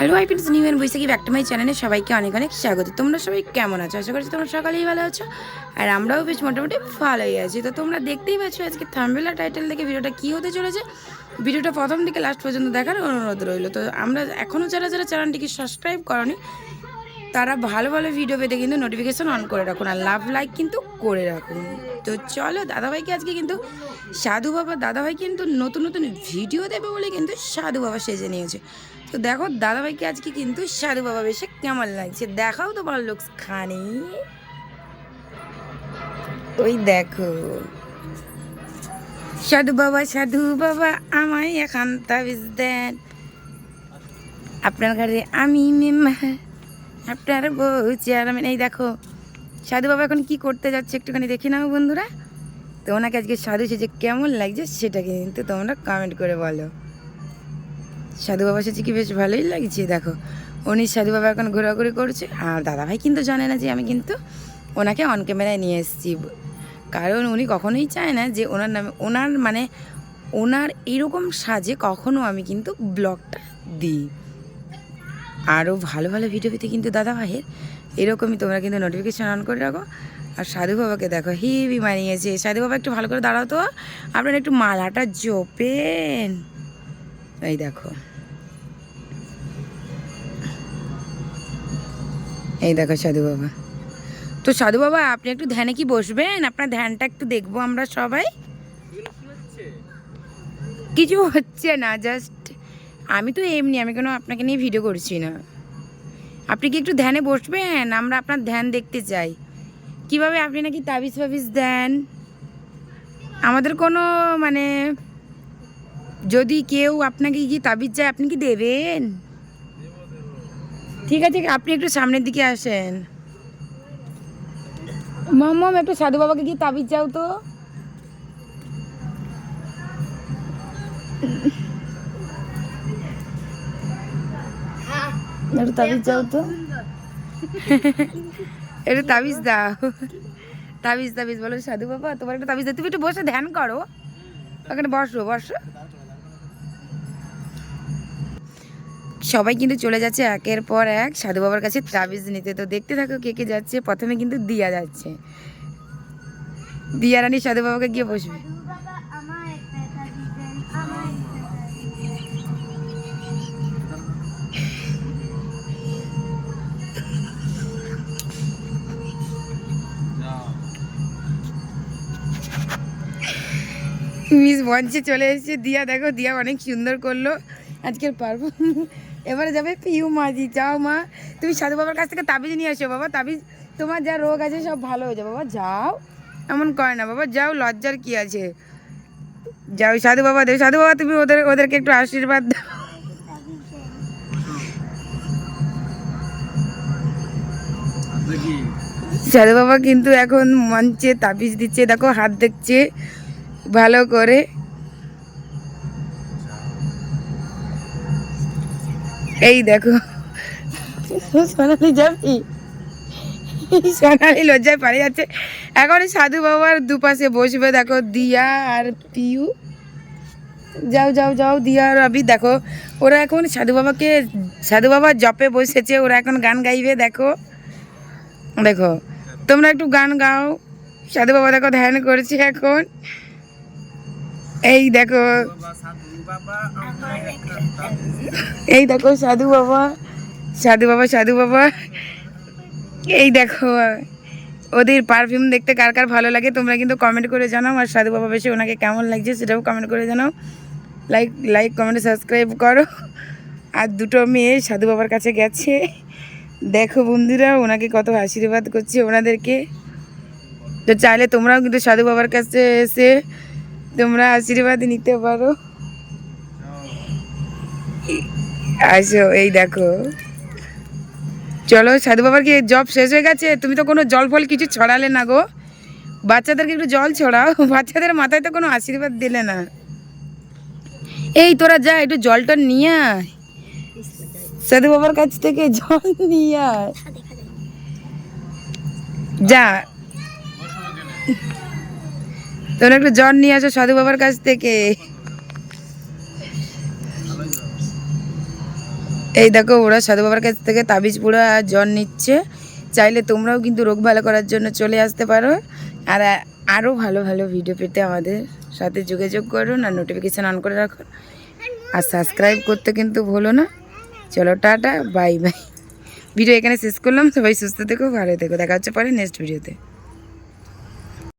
Hello I friends new year Baishakhi back to my চ্যানেলে সবাইকে অনেক অনেক স্বাগত। তোমরা সবাই কেমন আছো? আশা করছি তোমরা সকালেই ভালো আছো। আর আমরাও বেশ মোটামুটি ভালোই আছি। তো তোমরা দেখতেই পাচ্ছ আজকে থাম্বেলা টাইটেল দেখে ভিডিওটা কী হতে চলেছে। ভিডিওটা প্রথম থেকে লাস্ট পর্যন্ত দেখার অনুরোধ রইল। তো আমরা এখনও যারা যারা চ্যানেলটিকে সাবস্ক্রাইব করনি তারা ভালো ভালো ভিডিও পেতে কিন্তু নোটিফিকেশন অন করে রাখুন আর লাভ লাইক কিন্তু করে রাখুন। তো চলো দাদাভাইকে আজকে কিন্তু সাধু বাবা, দাদাভাই কিন্তু নতুন নতুন ভিডিও দেবে বলে কিন্তু সাধু বাবা সেজে নিয়েছে। তো দেখো দাদাভাইকে আজকে কিন্তু সাধু বাবা বেশে কেমন লাগছে। দেখাও তো তোমার লোক খানি। ওই দেখো। সাধু বাবা সাধু বাবা, আমায় এখন তাবিজ দেন। আপনার ঘরে আমি মেম্বার। আপনার বউ, চেয়ারম্যান, এই দেখো, সাধু বাবা এখন কি করতে যাচ্ছে একটুখানি দেখে নাও বন্ধুরা। তো ওনাকে আজকে সাধু সেজে কেমন লাগছে সেটা কিন্তু তোমরা কমেন্ট করে বলো। সাধু বাবা সেজে কি বেশ ভালোই লাগছে, দেখো। উনি সাধু বাবা এখন ঘোরাঘুরি করছে। আর দাদাভাই কিন্তু জানে না যে আমি কিন্তু ওনাকে অন ক্যামেরায় নিয়ে এসেছি। কারণ উনি কখনোই চায় না যে ওনার নামে, ওনার মানে ওনার এরকম সাজে কখনো আমি কিন্তু ব্লগটা দিই। আরও ভালো ভালো ভিডিও পেতে কিন্তু দাদা ভাইয়ের এরকমই তোমরা কিন্তু নোটিফিকেশান অন করে রাখো। আর সাধু বাবাকে দেখো হেভি মানিয়েছে। সাধু বাবা একটু ভালো করে দাঁড়াও তো। আপনারা একটু মালাটা জোপেন। এই দেখো। এই দেখো সাধু বাবা। তো সাধু বাবা আপনি একটু ধ্যানে কি বসবেন? আপনার ধ্যানটা একটু দেখব আমরা সবাই। কিছু হচ্ছে। না জাস্ট আমি তো এমনি, আমি কোনো আপনাকে নিয়ে ভিডিও করছি না। আপনি কি একটু ধ্যানে বসবেন? আমরা আপনার ধ্যান দেখতে চাই। কীভাবে আপনি নাকি তাবিজ ফাবিজ দেন? আমাদের কোনো মানে যদি কেউ আপনাকে কি তাবিজ চায়, আপনি কি দেবেন? ঠিক আছে, আপনি একটু সামনের দিকে আসেন। মম একটু সাধু বাবাকে কি তাবিজ চাও তো। একটু তাবিজ যাও তো। একটু তাবিজ দাও। তাবিজ তাবিজ, বলো সাধু বাবা, তোমার একটা তাবিজ দাও। তুমি একটু বসে ধ্যান করো। ওখানে বসো বসো। সবাই কিন্তু চলে যাচ্ছে একের পর এক। সাধু বাবার কাছে তাবিজ নিতে। তো দেখতে থাকো কে কে যাচ্ছে। প্রথমে কিন্তু দিয়া যাচ্ছে। দিয়া রানী সাধু বাবাকে গিয়ে বসবে। মিস মঞ্চে চলে এসেছে। দিয়া দেখো, দিয়া অনেক সুন্দর করল। আজকের পারফর্ম এবারে যাবে পিউ মাঝি যাও মা। তুমি সাধু বাবার কাছ থেকে তাবিজ নিয়ে আসো বাবা, তাবিজ। তোমার যা রোগ আছে সব ভালো হয়ে যাবে। বাবা, যাও। এমন করে না বাবা, যাও, লজ্জার কি আছে? যাও, সাধু বাবা, দেব, সাধু বাবা, তুমি ওদের, ওদেরকে একটু আশীর্বাদ দাও। সাধু বাবা কিন্তু এখন মঞ্চে তাবিজ দিচ্ছে, দেখো হাত দেখছে। ভালো করে। এই দেখো। সোনালি যাবি? সোনালি লজ্জায় পারে যাচ্ছে। এখন সাধু বাবার দুপাশে বসবে দেখো দিয়া আর পিউ। যাও যাও যাও দিয়া আর আবি দেখো। ওরা এখন সাধু বাবাকে সাধু বাবা জপে বসেছে ওরা এখন গান গাইবে দেখো। দেখো তোমরা একটু গান গাও। সাধু বাবা দেখো ধ্যান করছে এখন। এই দেখো। এই দেখো সাধু বাবা। সাধু বাবা সাধু বাবা। এই দেখো, ওদের পারফিউম দেখতে কার কার ভালো লাগে তোমরা কিন্তু কমেন্ট করে জানাও। আর সাধু বাবা বেশি ওনাকে কেমন লাগছে সেটাও কমেন্ট করে জানাও। লাইক লাইক কমেন্ট সাবস্ক্রাইব করো। আর দুটো মেয়ে সাধু বাবার কাছে গেছে। দেখো বন্ধুরা, ওনাকে কত আশীর্বাদ করছে ওনাদেরকে। তো চাইলে তোমরাও কিন্তু সাধু বাবার কাছে এসে তোমরা আশীর্বাদ নিতে পারো। আসো, এই দেখো। চলো, সাধু বাবার কি জব শেষ হয়ে গেছে? তুমি তো কোনো জল ফল কিছু ছড়ালে না গো। বাচ্চাদেরকে একটু জল ছড়াও। বাচ্চাদের মাথায় তো কোনো আশীর্বাদ দিলে না। এই, তোরা যা, একটু জলটা নিয়ে আয়। সাধু বাবার কাছ থেকে জল নিয়ে আয়। যা। তোরা একটু জ্বর নিয়ে আসো সাধু বাবার কাছ থেকে। এই দেখো, ওরা সাধু বাবার কাছ থেকে তাবিজ পুরো জ্বর নিচ্ছে। চাইলে তোমরাও কিন্তু রোগ ভালো করার জন্য চলে আসতে পারো। আর আরও ভালো ভালো ভিডিও পেতে আমাদের সাথে যোগাযোগ করুন আর নোটিফিকেশান অন করে রাখুন। আর সাবস্ক্রাইব করতে কিন্তু ভুলো না। চলো টাটা বাই বাই ভিডিও এখানে শেষ করলাম। সবাই সুস্থ থেকো, ভালো থেকো। দেখা হচ্ছে পরে নেক্সট ভিডিওতে